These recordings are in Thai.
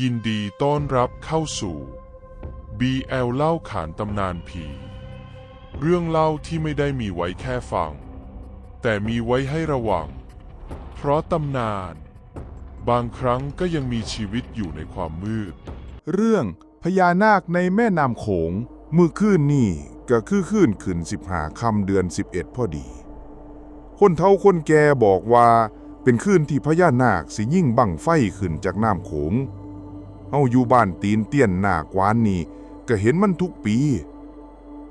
ยินดีต้อนรับเข้าสู่ BL เล่าขานตำนานผี เรื่องเล่าที่ไม่ได้มีไว้แค่ฟัง แต่มีไว้ให้ระวัง เพราะตำนาน บางครั้งก็ยังมีชีวิตอยู่ในความมืด เรื่องพญานาคในแม่น้ำโขงมือคืนนี่ก็คือคืนขึ้นสิบหาคำเดือน 11 พอดี คนเฒ่าคนแก่บอกว่าเป็นคืนที่พญานาคสิยิ่งบังไฟขึ้นจากน้ำโขง เฮาอยู่บ้านตีนเตี้ยนนากวานนี่ก็เห็นมันทุกปี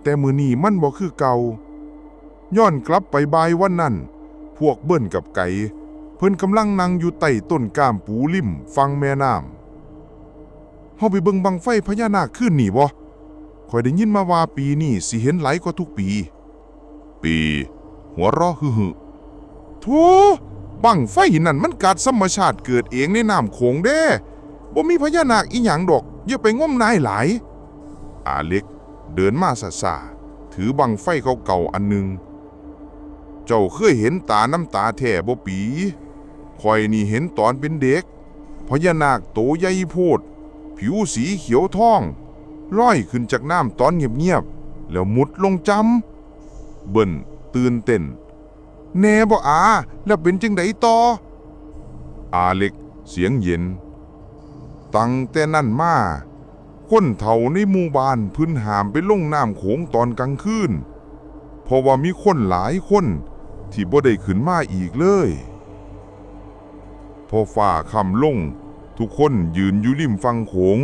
แต่มือนี้มันบ่คือเก่าย้อนกลับไปบายวันนั้น พวกเบิ้นกับไก่ เพิ่นกำลังนั่งอยู่ใต้ต้นก้ามปูริมฟังแม่น้ำเฮาไปเบิ่งบังไฟพญานาคขึ้นนี่บ่ข่อยได้ยินมาว่าปีนี้สิเห็นหลายกว่าทุกปี ปี หัวเราะฮึฮึโธ่บังไฟนั่นมันกัดธรรมชาติเกิดเองในน้ำโขงเด้ บ่มีพญานาคอีหยังดอกอย่าไปงมนายหลาย อาเล็กเดินมาซาถือบังไฟเก่าๆอันหนึงเจ้าเคยเห็นตาน้ำตาแท้บ่ปีข่อยนี่เห็นตอนเป็นเด็กพญานาคโตใหญ่โพด ผิวสีเขียวทองลอยขึ้นจากน้ำตอนเงียบๆ แล้วมุดลงจำเบิ่นตื่นเต้น แน่บ่อา แล้วเป็นจังไดต่อ อาเล็กเสียงเย็น ตั้งแต่นั่นมาคนเฒ่าในหมู่บ้านพื้นหามไปลงน้ำโขงตอนกลางคืนเพราะว่ามีคนหลายคน ที่บ่ได้ขึ้นมาอีกเลยพอฝ่าคำลง ทุกคนยืนอยู่ริมฝั่งโขง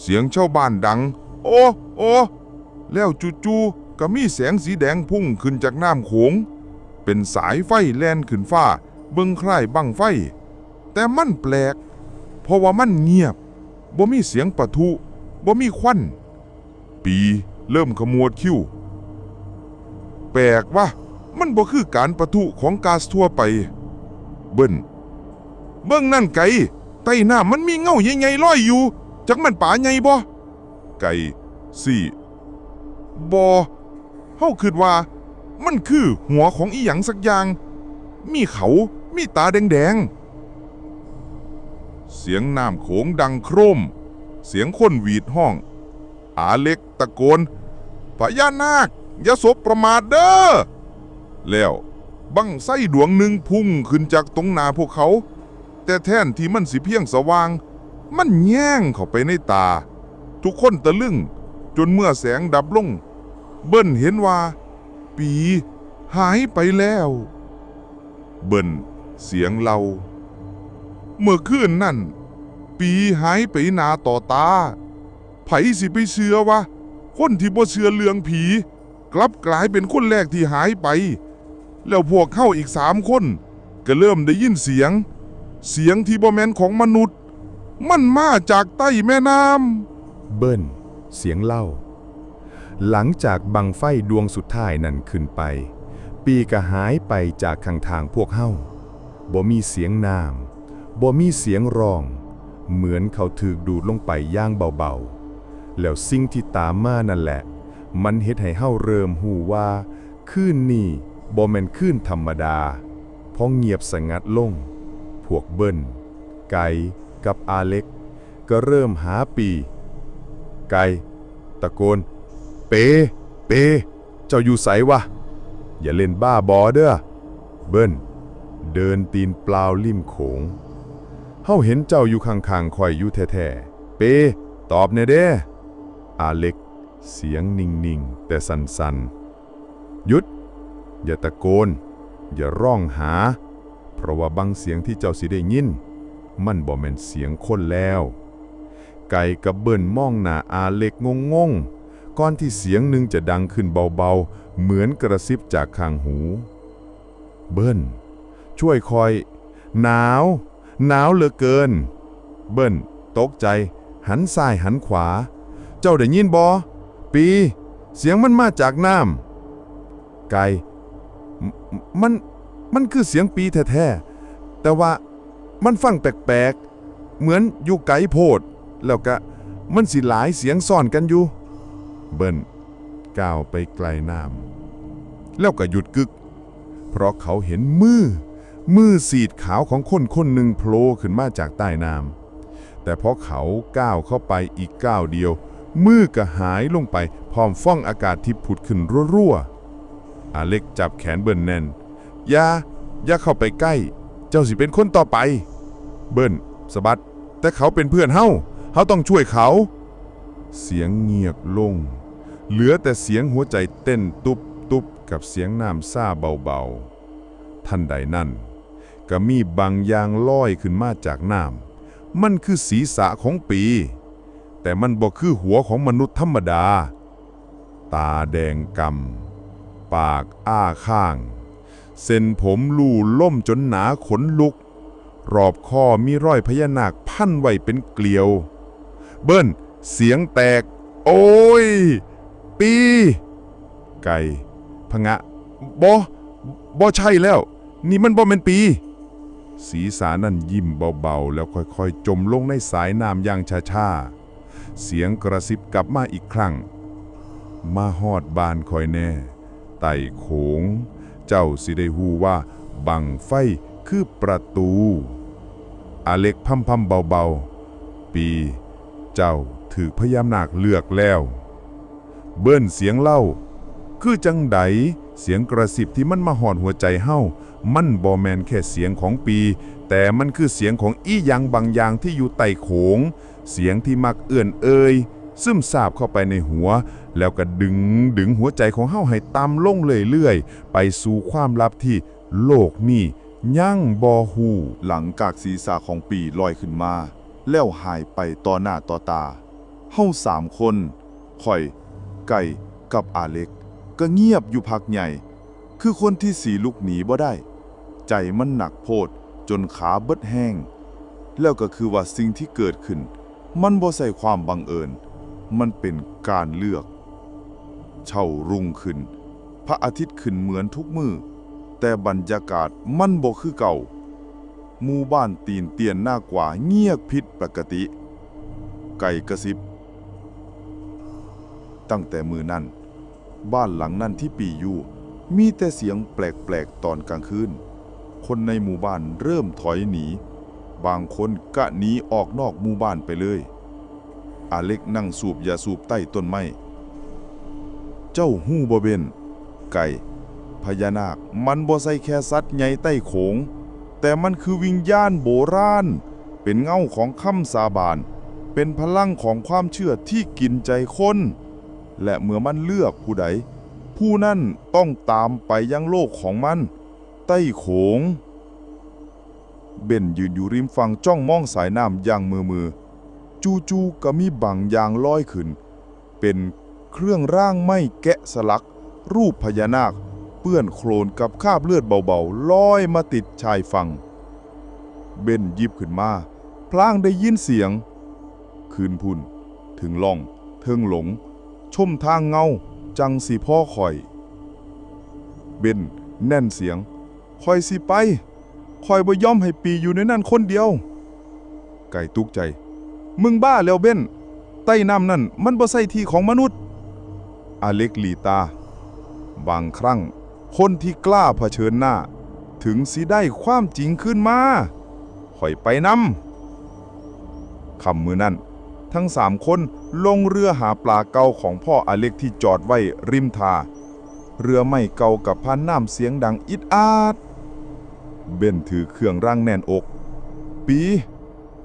เสียงชาวบ้านดัง โอ้โอ้แล้วจู่ๆก็มีแสงสีแดงพุ่งขึ้นจากน้ำโขง เป็นสายไฟแล่นขึ้นฟ้าเบิ่งคล้ายบังไฟ แต่มันแปลก ราะว่ามันเงียบบ่มีเสียงปะทุบ่มีควัน ปีเริ่มขมวดคิ้ว แปลกว่ามันบ่คือการปะทุของก๊าซทั่วไป เบิ้นเบิ่งนั่นไก่ใต้น้ามันมีเงาใหญ่ๆลอยอยู่ จักมันป่าใหญ่บ่ไก่สี่บ่เฮาคิดว่า มันคือหัวของอีหยังสักอย่าง มีเขา มีตาแดงๆ เสียงน้ำโขงดังโครม เสียงคนหวีดห้อง อาเล็กตะโกนพญานาคอย่าสบประมาทเด้อ แล้วบังไส้ดวงหนึ่งพุ่งขึ้นจากตรงหน้าพวกเขา แต่แท่นที่มันสิเพียงสว่าง มันแย่งเข้าไปในตา ทุกคนตะลึงจนเมื่อแสงดับลง เบิ้นเห็นว่า ปีหายไปแล้ว เบิ้นเสียงเรา เมื่อคืนนั่น ปีหายไปหนาต่อตา ไผสิไปเชื่อวะ คนที่บ่เชื่อเรื่องผี กลับกลายเป็นคนแรกที่หายไป แล้วพวกเข้าอีกสามคน ก็เริ่มได้ยินเสียง เสียงที่บ่แม่นของมนุษย์ มันมาจากใต้แม่น้ำเบิ้ลเสียงเล่า หลังจากบังไฟดวงสุดท้ายนั่นขึ้นไป ปีก็หายไปจากข้างทางพวกเฮาบ่มีเสียงนาม บ่มีเสียงร้อง เหมือนเขาถูกดูดลงไปย่างเบาๆ แล้วสิ่งที่ตามมานั่นแหละ มันเฮ็ดให้เฮาเริ่มหูว่าคืนนี้บ่แม่นคืนธรรมดาพราะเงียบสงัดลง พวกเบิ้ลไก่กับอาเล็ก ก็เริ่มหาปี ไก่ตะโกน เป เป เจ้าอยู่ไสวะ อย่าเล่นบ้าบอเด้อเบิ้นเดินตีนเปล่าริมโขง เฮาเห็นเจ้าอยู่ข้างๆคอยอยู่แท้ๆ เป ตอบแน่เด้อาเล็ก เสียงนิ่งๆ แต่สันๆ หยุด อย่าตะโกน อย่าร้องหา เพราะว่าบางเสียงที่เจ้าสิได้ยิน มันบ่แม่นเสียงคนแล้ว ไก่กับเบิ้นมองหน้าอาเล็กงงๆ ก่อนที่เสียงหนึ่งจะดังขึ้นเบาๆ เหมือนกระซิบจากข้างหู เบิ้นช่วยคอย หนาว หนาวเหลือเกิน เบิ้นตกใจ หันซ้ายหันขวา เจ้าได้ยินบอปี เสียงมันมาจากน้ำไก่มันมันคือเสียงปีแท้ๆแต่ว่ามันฟังแปลกๆ เหมือนอยู่ไกลโพด แล้วก็มันสิหลายเสียงซ่อนกันอยู่ เบิ้นก้าวไปไกลน้ำแล้วก็หยุดกึก เพราะเขาเห็นมือ มือสีดขาวของคนคนหนึ่งโผล่ขึ้นมาจากใต้น้ำแต่พอเขาก้าวเข้าไปอีกก้าวเดียว มือก็หายลงไปพร้อมฟ้องอากาศที่ผุดขึ้นรั่วๆอาเล็กจับแขนเบิ้ลแน่นอย่าอย่าเข้าไปใกล้ เจ้าสิเป็นคนต่อไป เบิ้ลสะบัด แต่เขาเป็นเพื่อนเฮาเฮาต้องช่วยเขา เสียงเงียบลง เหลือแต่เสียงหัวใจเต้นตุบตุบกับเสียงน้ำซ่าเบาๆทันใดนั้น ก็มีบางอย่างลอยขึ้นมาจากน้ำมันคือศีรษะของปี แต่มันบ่คือหัวของมนุษย์ธรรมดา ตาแดงกำปากอ้าข้าง เส้นผมลู่ล่มจนหนาขนลุก รอบคอมีรอยพญานาคพันไว้เป็นเกลียว เบิ้ลเสียงแตก โอ้ย ปี ไก่พงะบอบอใช่แล้ว นี่มันบอเป็นปี ศีรษะนั่นยิ้มเบาๆ แล้วค่อยๆ จมลงในสายน้ำอย่างช้าๆ เสียงกระซิบกลับมาอีกครั้ง มาฮอดบานคอยแน่ ไต่โขง เจ้าสิได้ฮู้ว่า บังไฟคือประตูอาเล็กพัมพัมๆเบาๆ ปี เจ้าถือพยามนาคเลือกแล้ว เบิ้นเสียงเล่า คือจังไดเสียงกระสิบที่มันมาหอดหัวใจเฮา มันบอแมนแค่เสียงของปี แต่มันคือเสียงของอี้ยังบางอย่างที่อยู่ใต้โขง เสียงที่มักเอื่อนเอ่ยซึมซาบเข้าไปในหัว แล้วก็ดึงดึงหัวใจของเฮาให้ต่ำลงเรื่อยๆ ไปสู่ความลับที่โลกนี้ยั่งบอหูหลังกากศีรษะของปีลอยขึ้นมา แล้วหายไปต่อหน้าต่อตาเฮาสามคนข่อย ไก่กับอาเล็ก ก็เงียบอยู่พักใหญ่ คือคนที่สีลุกหนีบ่ได้ ใจมันหนักโพดจนขาเบิดแห้ง แล้วก็คือว่าสิ่งที่เกิดขึ้น มันบ่ใส่ความบังเอิญ มันเป็นการเลือก เช่ารุ่งขึ้น พระอาทิตย์ขึ้นเหมือนทุกมือ แต่บรรยากาศมันบ่คือเก่าหมู่บ้านตีนเตียนหน้ากว่าเงียบผิดปกติ ไก่กระซิบ ตั้งแต่มือนั้นบ้านหลังนั้นที่ปีอยู่ มีแต่เสียงแปลกๆตอนกลางคืน คนในหมู่บ้านเริ่มถอยหนี บางคนกะหนีออกนอกหมู่บ้านไปเลย อาเล็กนั่งสูบยาสูบใต้ต้นไม้ เจ้าหู้บ่เบน ไก่ พญานาค มันบ่ใส่แค่สัตว์ใหญ่ใต้โขง แต่มันคือวิญญาณโบราณ เป็นเงาของคำสาบาน เป็นพลังของความเชื่อที่กินใจคน และเมื่อมันเลือกผู้ใด ผู้นั้นต้องตามไปยังโลกของมัน ใต้โขง เบนยืนอยู่ริมฝั่งจ้องมองสายน้ำอย่างมือมือ จูๆก็มีบางอย่างลอยขึ้น เป็นเครื่องร่างไม่แกะสลัก รูปพญานาค เปื้อนโคลนกับคราบเลือดเบาๆลอยมาติดชายฝั่ง เบนยิบขึ้นมา พลางได้ยินเสียง คืนพุ่น ถึงล่อง เทิงหลง ชมทางเงา จังสีพ่อคอย เบนแน่นเสียง คอยสิไปคอยบ่ย่อมให้ปีอยู่ในนั่นคนเดียว ไก่ตุกใจ มึงบ้าแล้วเบ้น ใต้น้ำนั่นมันบ่ใช่ที่ของมนุษย์ อเล็กลีตา บางครั้ง คนที่กล้าเผชิญหน้า ถึงสิได้ความจริงขึ้นมาข่อยไปนำคำมือนั้นทั้งสามคนลงเรือหาปลาเก่าของพ่ออเล็กที่จอดไว้ริมทา เรือไม่เก่ากับพันน้ำเสียงดังอิดอาด เบนถือเครื่องร่างแน่นอก ปี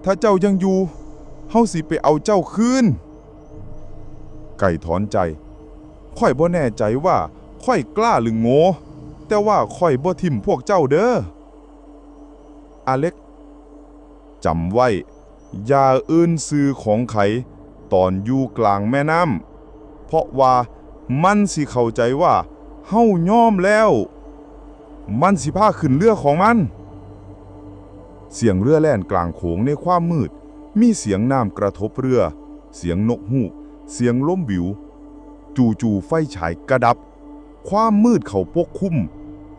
ถ้าเจ้ายังอยู่เฮาสิไปเอาเจ้าคืน ไก่ถอนใจ ค่อยบ่แน่ใจว่าค่อยกล้าหรือโง่แต่ว่าค่อยบ่ทิมพวกเจ้าเด้อ อเล็กจำไว้ อย่าเอื่นซื้อของไข ตอนอยู่กลางแม่น้ำเพราะว่ามันสิเข้าใจว่าเฮาย่อมแล้ว มันสิพาขึ้นเรือของมัน เสียงเรือแล่นกลางโขงในความมืด มีเสียงน้ำกระทบเรือ เสียงนกฮูก เสียงล้มบิว จู่ๆไฟฉายกระดับ ความมืดเขาปกคลุม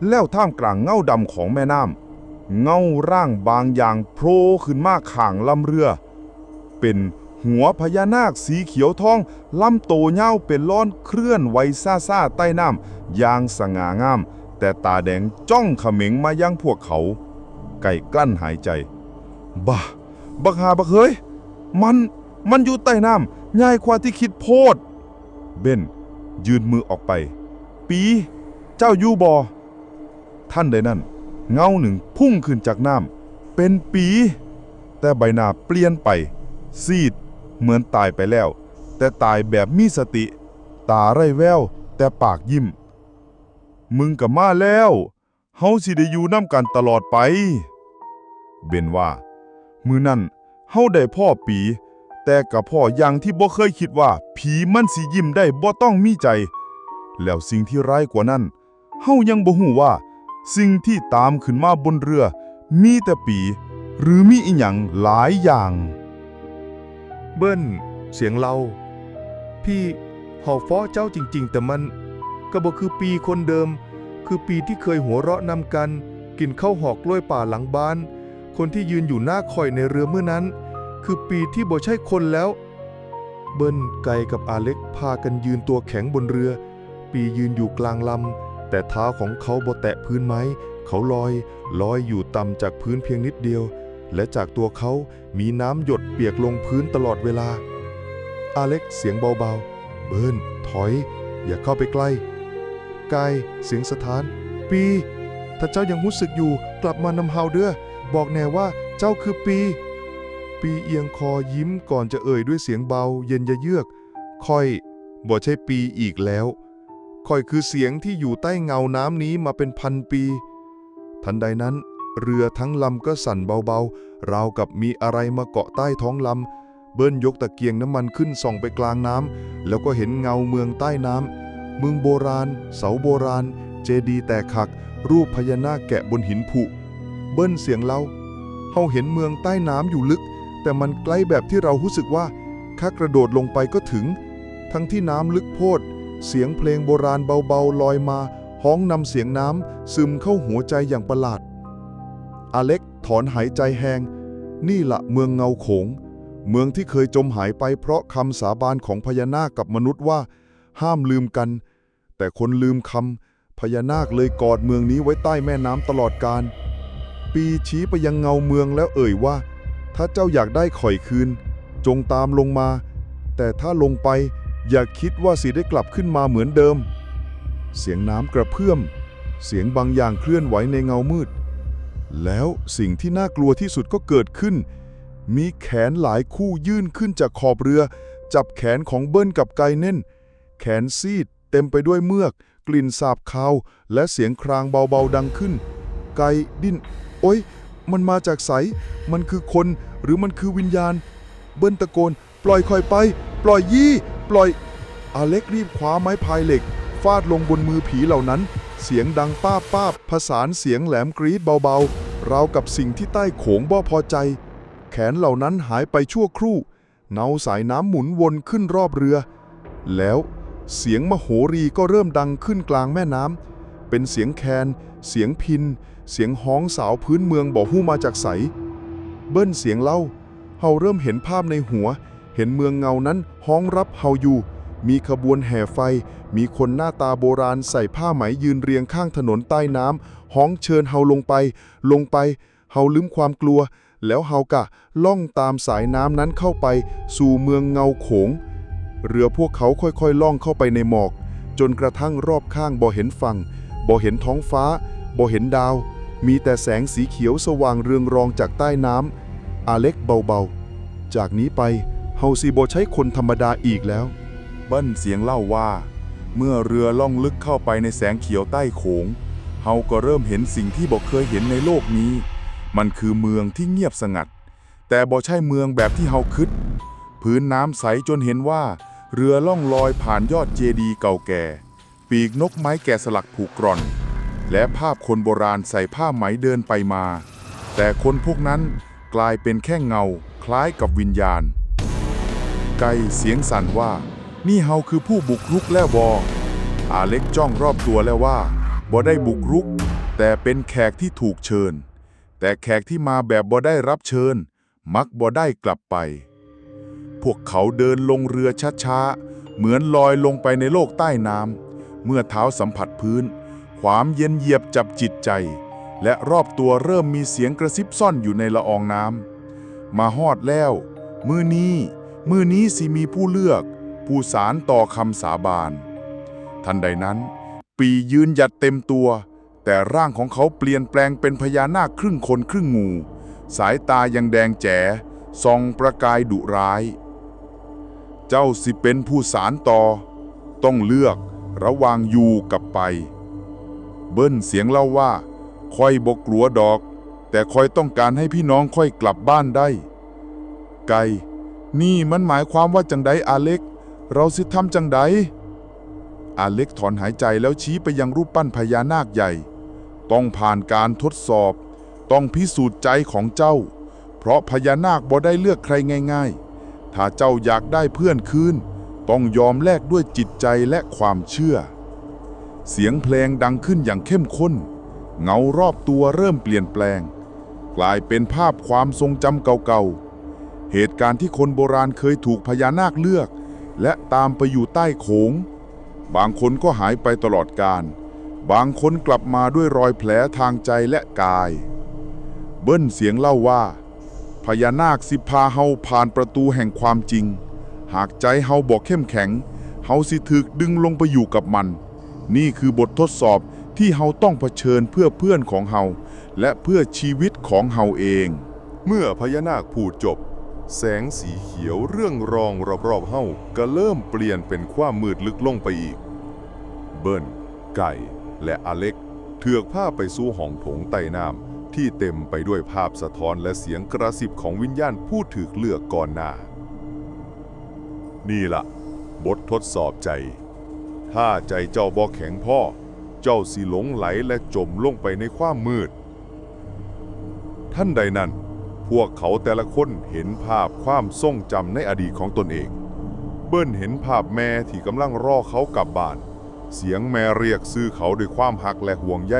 แล้วท่ามกลางเงาดำของแม่น้ำเงาร่างบางอย่างโผล่ขึ้นมาข่างลำเรือ เป็นหัวพญานาคสีเขียวทองลำโตเย้าเป็นล้อนเคลื่อนไหวซ่าๆใต้น้ำอย่างสง่างาม แต่ตาแดงจ้องเขม็งมายังพวกเขา ไก่กลั้นหายใจ บ้า บักหาบักเฮ้ย มัน มันอยู่ใต้น้ำใหญ่กว่าที่คิดโพด เบนยืนมือออกไป ปี เจ้าอยู่บอ ท่านใดนั่น เงาหนึ่งพุ่งขึ้นจากน้ำเป็นปี แต่ใบหน้าเปลี่ยนไป ซีด เหมือนตายไปแล้ว แต่ตายแบบมีสติ ตาไร้แวว แต่ปากยิ้ม มึงกับมาแล้วเฮาสิได้อยู่น้ำกันตลอดไป เบนว่า มือนั่นเฮาได้พ่อปี แต่กับพ่ออย่างที่บ่เคยคิดว่า ผีมันสิยิ้มได้บ่ต้องมีใจ แล้วสิ่งที่ร้ายกว่านั้นเฮายังบ่ฮู้ว่า สิ่งที่ตามขึ้นมาบนเรือ มีแต่ปี หรือมีอีหยังหลายอย่าง เบิ้นเสียงเรา พี่หอฟ้อเจ้าจริง ๆ แต่มัน ก็บอกคือปีคนเดิม คือปีที่เคยหัวเราะนำกัน กินข้าวหอกกล้วยป่าหลังบ้าน คนที่ยืนอยู่หน้าคอยในเรือเมื่อนั้น คือปีที่บ่ใช่คนแล้ว เบิ้นไกกับอาเล็กพากันยืนตัวแข็งบนเรือ ปียืนอยู่กลางลำ แต่เท้าของเขาบ่แตะพื้นไม้เขาลอย ลอยอยู่ต่ำจากพื้นเพียงนิดเดียว และจากตัวเขามีน้ำหยดเปียกลงพื้นตลอดเวลา อาเล็กเสียงเบาๆ เบิร์นถอย อย่าเข้าไปใกล้ กายเสียงสถาน ปีถ้าเจ้ายังรู้สึกอยู่กลับมานำเฮาเด้อบอกแน่ว่าเจ้าคือปี ปีเอียงคอยิ้มก่อนจะเอ่ยด้วยเสียงเบาเย็นยะเยือกค่อยบ่ใช่ปีอีกแล้วค่อยคือเสียงที่อยู่ใต้เงาน้ำนี้มาเป็นพันปี ทันใดนั้น เรือทั้งลำก็สั่นเบาๆ ราวกับมีอะไรมาเกาะใต้ท้องลำ เบิ้ลยกตะเกียงน้ำมันขึ้นส่องไปกลางน้ำแล้วก็เห็นเงาเมืองใต้น้ำ เมืองโบราณ เสาโบราณ เจดีแตกหัก รูปพญานาคแกะบนหินผุ เบิ้ลเสียงเล่าเฮาเห็นเมืองใต้น้ำอยู่ลึก แต่มันใกล้แบบที่เรารู้สึกว่าข้ากระโดดลงไปก็ถึง ทั้งที่น้ำลึกโพด เสียงเพลงโบราณเบาๆลอยมาห้องนำเสียงน้ำซึมเข้าหัวใจอย่างประหลาด อเล็กถอนหายใจแหงนี่ละเมืองเงาโขง เมืองที่เคยจมหายไปเพราะคำสาบานของพญานาคกับมนุษย์ว่า ห้ามลืมกัน แต่คนลืมคำพญานาคเลยกอดเมืองนี้ไว้ใต้แม่น้ำตลอดกาลปีชี้ไปยังเงาเมืองแล้วเอ่ยว่า ถ้าเจ้าอยากได้ข่อยคืน จงตามลงมา แต่ถ้าลงไปอย่าคิดว่าสิได้กลับขึ้นมาเหมือนเดิม เสียงน้ำกระเพื่อม เสียงบางอย่างเคลื่อนไหวในเงามืด แล้วสิ่งที่น่ากลัวที่สุดก็เกิดขึ้น มีแขนหลายคู่ยื่นขึ้นจากขอบเรือ จับแขนของเบิ้ลกับไกแน่น แขนซีด เต็มไปด้วยเมือก กลิ่นสาบคาว และเสียงครางเบาๆดังขึ้น ไก่ดิ้น โอ๊ย มันมาจากไสมันคือคนหรือมันคือวิญญาณ เบิ้ลตะโกน ปล่อยคอยไป ปล่อยยี่ ปล่อยอาเล็กรีบคว้าไม้พายเหล็ก ฟาดลงบนมือผีเหล่านั้น เสียงดังป้าบป้าบผสานเสียงแหลมกรีดเบาๆ ราวกับสิ่งที่ใต้โขงบ่พอใจ แขนเหล่านั้นหายไปชั่วครู่ เนาสายน้ำหมุนวนขึ้นรอบเรือ แล้ว เสียงมโหรีก็เริ่มดังขึ้นกลางแม่น้ำ เป็นเสียงแคน เสียงพิน เสียงฮ้องสาวพื้นเมืองบ่หู้มาจากใส เบิ้ลเสียงเล่า เฮาเริ่มเห็นภาพในหัว เห็นเมืองเงานั้นฮ้องรับเฮาอยู่ มีขบวนแห่ไฟ มีคนหน้าตาโบราณใส่ผ้าไหมยืนเรียงข้างถนนใต้น้ำฮ้องเชิญเฮาลงไป ลงไป เฮาลืมความกลัว แล้วเฮากะล่องตามสายน้ำนั้นเข้าไป สู่เมืองเงาโขง เรือพวกเขาค่อยๆล่องเข้าไปในหมอก จนกระทั่งรอบข้างบ่เห็นฝั่งบ่เห็นท้องฟ้าบ่เห็นดาว มีแต่แสงสีเขียวสว่างเรืองรองจากใต้น้ำอาเล็กเบาๆ จากนี้ไปเฮาซีบ่ใช้คนธรรมดาอีกแล้ว เบิ้ลเสียงเล่าว่า เมื่อเรือล่องลึกเข้าไปในแสงเขียวใต้โขงเฮาก็เริ่มเห็นสิ่งที่บ่เคยเห็นในโลกนี้ มันคือเมืองที่เงียบสงัด แต่บ่ใช่เมืองแบบที่เฮาคิด พื้นน้ำใสจนเห็นว่า เรือล่องลอยผ่านยอดเจดีย์เก่าแก่ ปีกนกไม้แกะสลักผูกกร่อน และภาพคนโบราณใส่ผ้าไหมเดินไปมา แต่คนพวกนั้นกลายเป็นแค่เงา คล้ายกับวิญญาณ ไกเสียงสั่นว่า นี่เฮาคือผู้บุกรุกแล้วบออาเล็กจ้องรอบตัวแล้วว่าบ่ได้บุกรุก แต่เป็นแขกที่ถูกเชิญ แต่แขกที่มาแบบบ่ได้รับเชิญ มักบ่ได้กลับไป พวกเขาเดินลงเรือช้าๆ เหมือนลอยลงไปในโลกใต้น้ำ เมื่อเท้าสัมผัสพื้น ความเย็นเยียบจับจิตใจ และรอบตัวเริ่มมีเสียงกระซิบซ่อนอยู่ในละอองน้ำ มาฮอดแล้ว มือนี้ มือนี้สิมีผู้เลือก ผู้สารต่อคำสาบาน ทันใดนั้น ปียืนหยัดเต็มตัว แต่ร่างของเขาเปลี่ยนแปลงเป็นพญานาคครึ่งคนครึ่งงู สายตายังแดงแจ๋ส่องประกายดุร้าย เจ้าสิเป็นผู้สารต่อ ต้องเลือกระหว่างอยู่กับไป เบิ้ลเสียงเล่าว่า ค่อยบกกลัวดอก แต่คอยต้องการให้พี่น้องค่อยกลับบ้านได้ ไก่นี่มันหมายความว่าจังใดอาเล็ก เราสิทำจังใดอาเล็กถอนหายใจแล้วชี้ไปยังรูปปั้นพญานาคใหญ่ ต้องผ่านการทดสอบ ต้องพิสูจน์ใจของเจ้า เพราะพญานาคบ่ได้เลือกใครง่าย ๆ ถ้าเจ้าอยากได้เพื่อนคืน ต้องยอมแลกด้วยจิตใจและความเชื่อ เสียงเพลงดังขึ้นอย่างเข้มข้น เงารอบตัวเริ่มเปลี่ยนแปลง กลายเป็นภาพความทรงจำเก่าๆ เหตุการณ์ที่คนโบราณเคยถูกพญานาคเลือก และตามไปอยู่ใต้โขง บางคนก็หายไปตลอดกาลบางคนกลับมาด้วยรอยแผลทางใจและกาย เบิ้ลเสียงเล่าว่า พญานาคสิพาเฮาผ่านประตูแห่งความจริง หากใจเฮาบอกเข้มแข็ง เฮาสิถึกดึงลงไปอยู่กับมัน นี่คือบททดสอบที่เฮาต้องเผชิญเพื่อเพื่อนของเฮาและเพื่อชีวิตของเฮาเอง เมื่อพญานาคพูดจบ แสงสีเขียวเรื่องรองรอบๆเฮาก็เริ่มเปลี่ยนเป็นความมืดลึกลงไปอีก เบิ้ลไก่ และอเล็กเถือกผ้าไปสู่ห้องโถงใต้น้ำ ที่เต็มไปด้วยภาพสะท้อนและเสียงกระซิบของวิญญาณผู้ถูกเลือกก่อนหน้า นี่ละบททดสอบใจ ถ้าใจเจ้าบ่แข็งพ่อ เจ้าสิหลงไหลและจมลงไปในความมืด ท่านใดนั้น พวกเขาแต่ละคนเห็นภาพความทรงจำในอดีตของตนเอง เบิ้ลเห็นภาพแม่ที่กำลังรอเขากลับบ้าน เสียงแม่เรียกซื้อเขาด้วยความหักและห่วงใย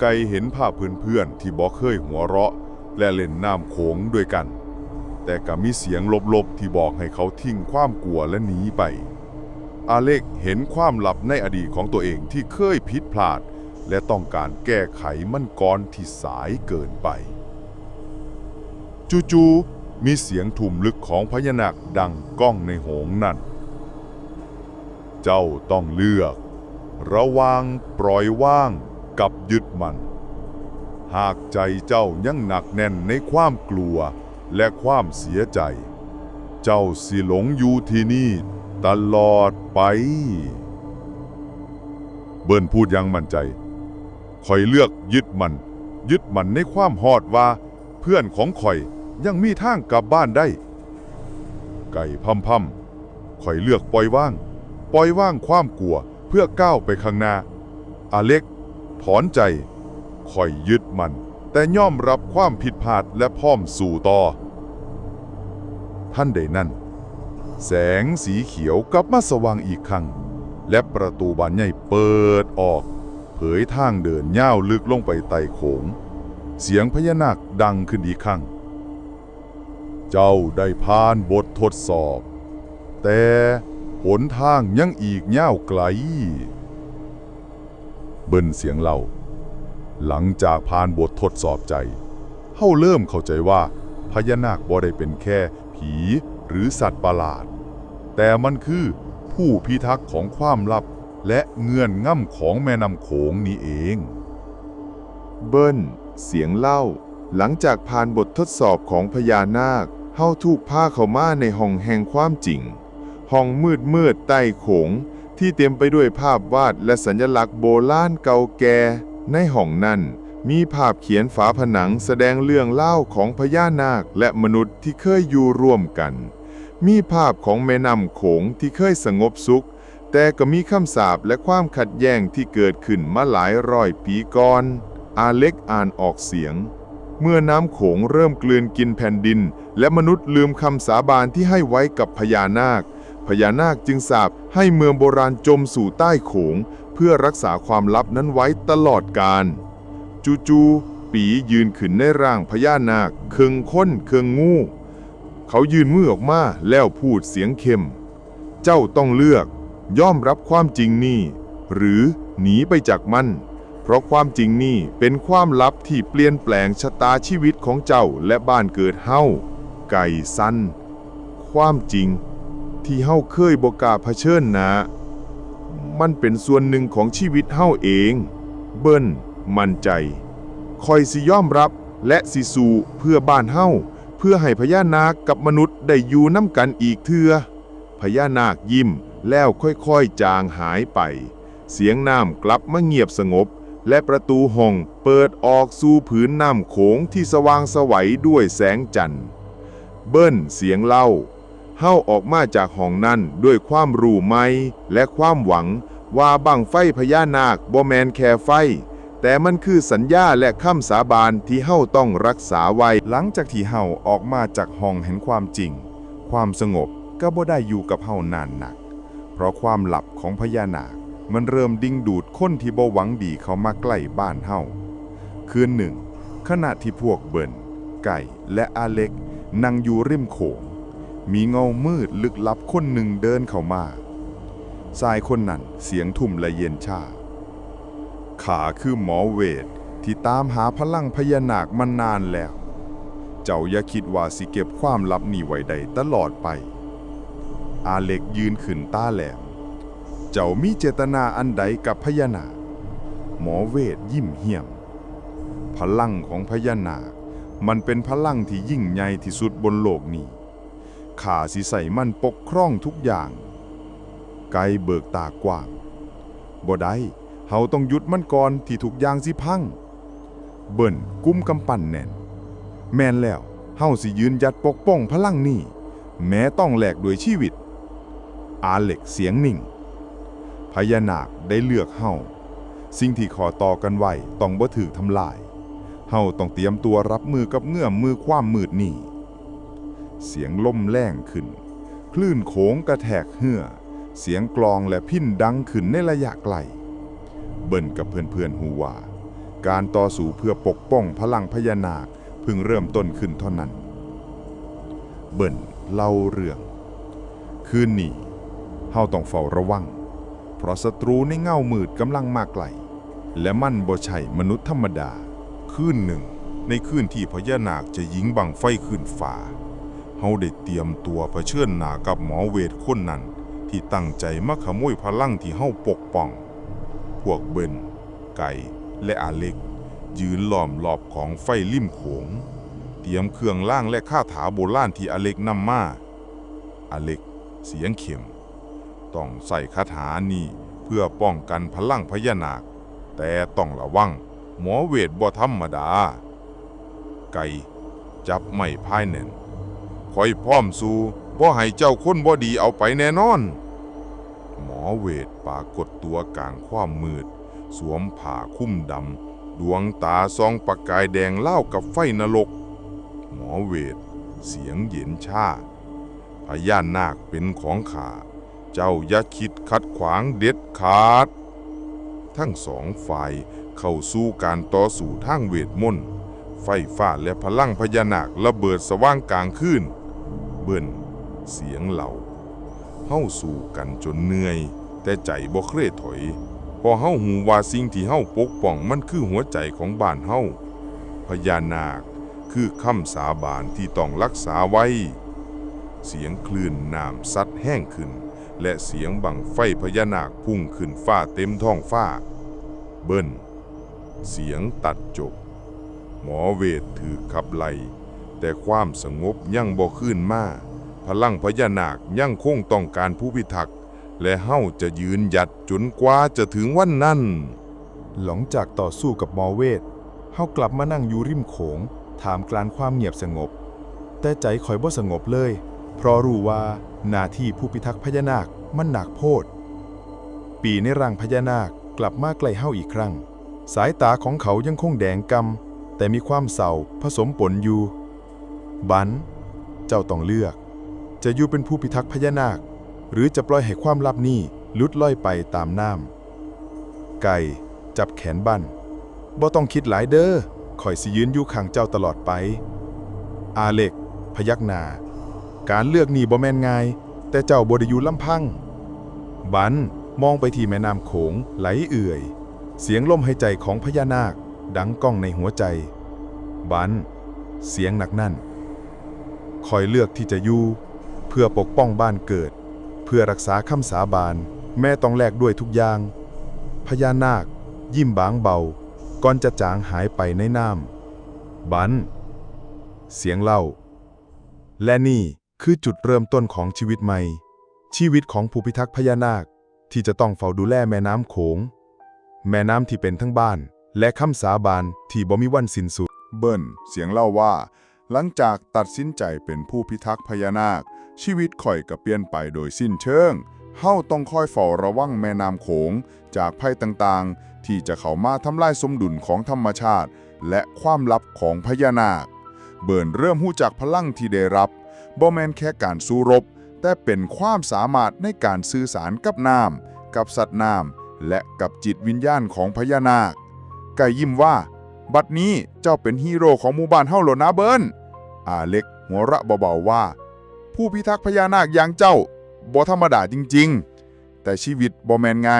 ไก่เห็นภาพเพื่อนๆที่บอกเคยหัวเราะ และเล่นน้ำโขงด้วยกัน แต่ก็มีเสียงลบๆที่บอกให้เขาทิ้งความกลัวและหนีไป อาเล็กเห็นความลับในอดีตของตัวเองที่เคยผิดพลาด และต้องการแก้ไขมันก่อนที่สายเกินไป จู่ๆมีเสียงทุ่มลึกของพญานาคดังก้องในโหงนั่น เจ้าต้องเลือก ระว่างปล่อยว่าง กับยึดมัน หากใจเจ้ายังหนักแน่นในความกลัวและความเสียใจ เจ้าสิหลงอยู่ที่นี่ตลอดไป เบิ้นพูดอยังมั่นใจคอยเลือกยึดมัน ยึดมันในความหอดว่า เพื่อนของคอยยังมีทางกลับบ้านได้ ไก่พัมพัมคอยเลือกปล่อยว่าง ปล่อยว่างความกลัวเพื่อก้าวไปข้างหน้าอาเล็ก ถอนใจคอยยึดมัน แต่ย่อมรับความผิดพลาดและพร้อมสู่ต่อ ท่านใดนั่น แสงสีเขียวกลับมาสว่างอีกครั้ง และประตูบานใหญ่เปิดออก เผยทางเดินย่าวลึกลงไปไต่โขง เสียงพญานาคดังขึ้นอีกครั้ง เจ้าได้ผ่านบททดสอบ แต่หนทางยังอีกย่าวไกล เบิ้นเสียงเล่า หลังจากผ่านบททดสอบใจ เฮาเริ่มเข้าใจว่าพญานาคบ่ได้เป็นแค่ผีหรือสัตว์ประหลาด แต่มันคือผู้พิทักษ์ของความลับและเงื่อนง่ำของแม่น้ำโขงนี้เอง เบิ้ลเสียงเล่า หลังจากผ่านบททดสอบของพญานาค เฮาถูกพาเข้ามาในห้องแห่งความจริง ห้องมืดมืดใต้โขง ที่เต็มไปด้วยภาพวาดและสัญลักษณ์โบราณเก่าแก่ ในห้องนั้น มีภาพเขียนฝาผนังแสดงเรื่องเล่าของพญานาคและมนุษย์ที่เคยอยู่ร่วมกัน มีภาพของแม่น้ำโขงที่เคยสงบสุข แต่ก็มีคำสาปและความขัดแย้งที่เกิดขึ้นมาหลายร้อยปีก่อน อาเล็กอ่านออกเสียง เมื่อน้ำโขงเริ่มกลืนกินแผ่นดิน และมนุษย์ลืมคำสาบานที่ให้ไว้กับพญานาค พญานาคจึงสาปให้เมืองโบราณจมสู่ใต้โขง เพื่อรักษาความลับนั้นไว้ตลอดกาลจู่ๆปียืนขึ้นในร่างพญานาคเคืองค้นเคืองงู เขายืนมือออกมาแล้วพูดเสียงเข้มเจ้าต้องเลือก ย่อมรับความจริงนี่ หรือหนีไปจากมัน เพราะความจริงนี่เป็นความลับที่เปลี่ยนแปลงชะตาชีวิตของเจ้าและบ้านเกิดเฮาไก่สั้นความจริง ที่เฮาเคยบ่กล้าเผชิญนะ มันเป็นส่วนหนึ่งของชีวิตเฮาเอง เบิ้นมั่นใจ คอยสิยอมรับและสิสู่เพื่อบ้านเฮาเพื่อให้พญานาคกับมนุษย์ได้อยู่น้ำกันอีกเทือพญานาคยิ้มแล้วค่อยๆจางหายไป เสียงน้ำกลับมาเงียบสงบ และประตูห้องเปิดออกสู่ผืนน้ำโขงที่สว่างสวัยด้วยแสงจันทร์ เบิ้นเสียงเล่า เฮาออกมาจากห้องนั้นด้วยความรู้ไหมและความหวังว่าบังไฟพญานาคบ่แมนแค่ไฟ แต่มันคือสัญญาและคำสาบานที่เฮาต้องรักษาไว้ หลังจากที่เฮาออกมาจากห้องแห่งความจริง ความสงบก็บ่ได้อยู่กับเฮานานหนัก เพราะความหลับของพญานาค มันเริ่มดิ้งดูดคนที่บ่หวังดีเขามาใกล้บ้านเฮาคืนหนึ่ง ขณะที่พวกเบิร์นไก่และอาเล็กนั่งอยู่ริมโขง มีเงามืดลึกลับคนหนึ่งเดินเข้ามาชายคนนั้นเสียงทุ่มและเย็นชาขาคือหมอเวทที่ตามหาพลังพญานาคมานานแล้ว เจ้าอย่าคิดว่าสิเก็บความลับนี้ไว้ได้ตลอดไป อาเล็กยืนขึ้นตาแหลม เจ้ามีเจตนาอันใดกับพญานาค หมอเวทยิ้มเหี่ยม พลังของพญานาค มันเป็นพลังที่ยิ่งใหญ่ที่สุดบนโลกนี้ ขาสิใส่มันปกครองทุกอย่าง ไกลเบิกตากว้างบ่ได้เฮาต้องหยุดมันก่อนที่ทุกอย่างสิพัง เบิ่นกุ้มกำปั้นแน่น แม่นแล้วเฮาสิยืนยัดปกป้องพลังนี้ แม้ต้องแหลกด้วยชีวิต อาเล็กเสียงนิ่ง พญานาคได้เลือกเฮาสิ่งที่ขอต่อกันไว้ต้องบ่ถูกทำลายเฮาต้องเตรียมตัวรับมือกับเงื่อมมือความมืดนี้ เสียงลมแรงขึ้น คลื่นโขงกระแทกเหือเสียงกลองและพิ้นดังขึ้นในระยะไกล เบิ่นกับเพื่อนๆฮูว่า การต่อสู้เพื่อปกป้องพลังพญานาคเพิ่งเริ่มต้นขึ้นเท่านั้น เบิ่นเล่าเรื่อง คืนนี้เฮาต้องเฝ้าระวัง เพราะศัตรูในเงามืดกำลังมาไกล และมันบ่ใช่มนุษย์ธรรมดา คืนหนึ่ง ในคืนที่พญานาคจะยิงบังไฟขึ้นฟ้า เฮาได้เตรียมตัวเผชิญหน้ากับหมอเวทคนนั้น ที่ตั้งใจมาขโมยพลังที่เฮาปกป้อง พวกเบนไก่และอาเล็ก ยืนล้อมรอบของไฟลิ่มโขง เตรียมเครื่องล่างและคาถาโบราณที่อาเล็กนำมาอาเล็กเสียงเข็ม ต้องใส่คาถานี้เพื่อป้องกันพลังพญานาค แต่ต้องระวัง หมอเวทบ่ธรรมดา ไก่จับไม่พ่ายแน่น คอยพร้อมสู้บ่ให้เจ้าคนบ่ดีเอาไปแน่นอน หมอเวทปรากฏตัวกลางความมืด สวมผ้าคุ้มดำ ดวงตาซองประกายแดงเล่ากับไฟนรก หมอเวท เสียงเย็นชาพญานาคเป็นของข้าเจ้าอย่าคิดขัดขวางเด็ดขาด ทั้งสองฝ่ายเข้าสู่การต่อสู้ทางเวทมนต์ ไฟฟ้าและพลังพญานาคระเบิดสว่างกลางคืน เบิ่นเสียงเหล่าเฮาสู้กันจนเหนื่อย แต่ใจบ่เคยถอย พอเฮาหูว่าสิ่งที่เฮาปกป้องมันคือหัวใจของบ้านเฮาพญานาคคือคำสาบานที่ต้องรักษาไว้ เสียงคลื่นน้ำซัดแห้งขึ้น และเสียงบังไฟพญานาคพุ่งขึ้นฟ้าเต็มท้องฟ้า เบิ้นเสียงตัดจบ หมอเวทถือขับไล่ แต่ความสงบยังบ่ขึ้นมา พลังพญานาคยังคงต้องการผู้พิทักษ์และเฮาจะยืนหยัดจนกว่าจะถึงวันนั้น หลังจากต่อสู้กับมอเวทเฮากลับมานั่งอยู่ริมโขง ถามกลางความเงียบสงบ แต่ใจคอยบ่สงบเลย เพราะรู้ว่าหน้าที่ผู้พิทักษ์พญานาคมันหนักโพด ปีในร่างพญานาคกลับมาใกล้เฮาอีกครั้ง สายตาของเขายังคงแดงกำแต่มีความเศร้าผสมปนอยู่ บันเจ้าต้องเลือก จะอยู่เป็นผู้พิทักษ์พญานาค หรือจะปล่อยให้ความลับนี้ลุดล่อยไปตามน้ำไก่จับแขนบันบ่ต้องคิดหลายเด้อคอยสิยืนอยู่ข้างเจ้าตลอดไป อาเล็ก พยักหน้าการเลือกนี่บ่แม่นง่าย แต่เจ้าบ่ได้อยู่ลำพัง บันมองไปที่แม่น้ำโขงไหลเอื่อย เสียงลมหายใจของพญานาค ดังก้องในหัวใจ บัน เสียงหนักนั่น คอยเลือกที่จะอยู่ เพื่อปกป้องบ้านเกิด เพื่อรักษาคำสาบาน แม่ต้องแลกด้วยทุกอย่าง พญานาค ยิ้มบางเบา ก่อนจะจางหายไปในน้ำบัน เสียงเล่า และนี่คือจุดเริ่มต้นของชีวิตใหม่ ชีวิตของผู้พิทักษ์พญานาคที่จะต้องเฝ้าดูแลแม่น้ำโขง แม่น้ำที่เป็นทั้งบ้าน และคำสาบานที่บ่มีวันสิ้นสุด เบิ้ลเสียงเล่าว่า หลังจากตัดสินใจเป็นผู้พิทักษ์พญานาค ชีวิตข่อยก็เปลี่ยนไปโดยสิ้นเชิงเฮาต้องคอยเฝ้าระวังแม่น้ำโขง จากภัยต่างๆ ที่จะเข้ามาทำลายสมดุลของธรรมชาติ และความลับของพญานาค เบิร์นเริ่มหู้จักพลังที่ได้รับบ่แมนแค่การสู้รบ แต่เป็นความสามารถในการสื่อสารกับน้ำกับสัตว์น้ำและกับจิตวิญญาณของพญานาคไก่ยิ้มว่า บัดนี้เจ้าเป็นฮีโร่ของหมู่บ้านเฮาโลนะเบิร์น อาเล็กหัวเราะเบาๆว่า ผู้พิทักษ์พญานาคอย่างเจ้าบ่ธรรมดาจริง ๆ แต่ชีวิตบ่แมนไง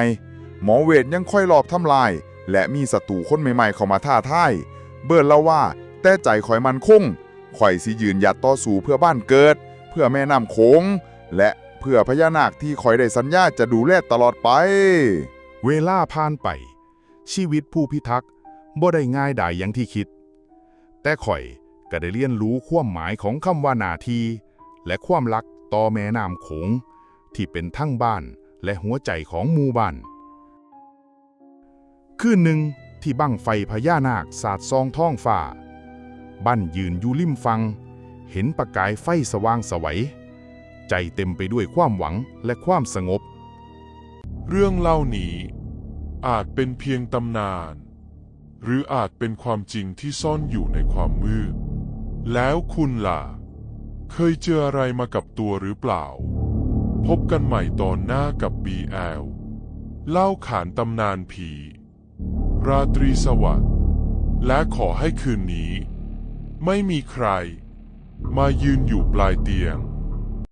หมอเวทยังค่อยหลอบทำลาย และมีศัตรูคนใหม่ๆเข้ามาท้าทาย เบิร์นเล่าว่า แต่ใจข่อยมันคงข่อยสิยืนหยัดต่อสู้เพื่อบ้านเกิด เพื่อแม่น้ำโขงและเพื่อพญานาคที่ข่อยได้สัญญาจะดูแลตลอดไป เวลาผ่านไป ชีวิตผู้พิทักษ์บ่ได้ง่ายดายอย่างที่คิด แต่ข่อย ก็ได้เรียนรู้ความหมายของคำว่าหนาที และความรักต่อแม่น้ำโขง ที่เป็นทั้งบ้านและหัวใจของหมู่บ้าน คืนหนึ่งที่บั้งไฟพญานาคสาดซองท้องฟ้า บ้านยืนอยู่ริมฟัง เห็นประกายไฟสว่างสวัย ใจเต็มไปด้วยความหวังและความสงบ เรื่องเล่านี้ อาจเป็นเพียงตำนาน หรืออาจเป็นความจริงที่ซ่อนอยู่ในความมืด แล้วคุณล่ะ เคยเจออะไรมากับตัวหรือเปล่า พบกันใหม่ตอนหน้ากับ BL เล่าขานตำนานผี ราตรีสวัสดิ์ และขอให้คืนนี้ ไม่มีใคร มายืนอยู่ปลายเตียง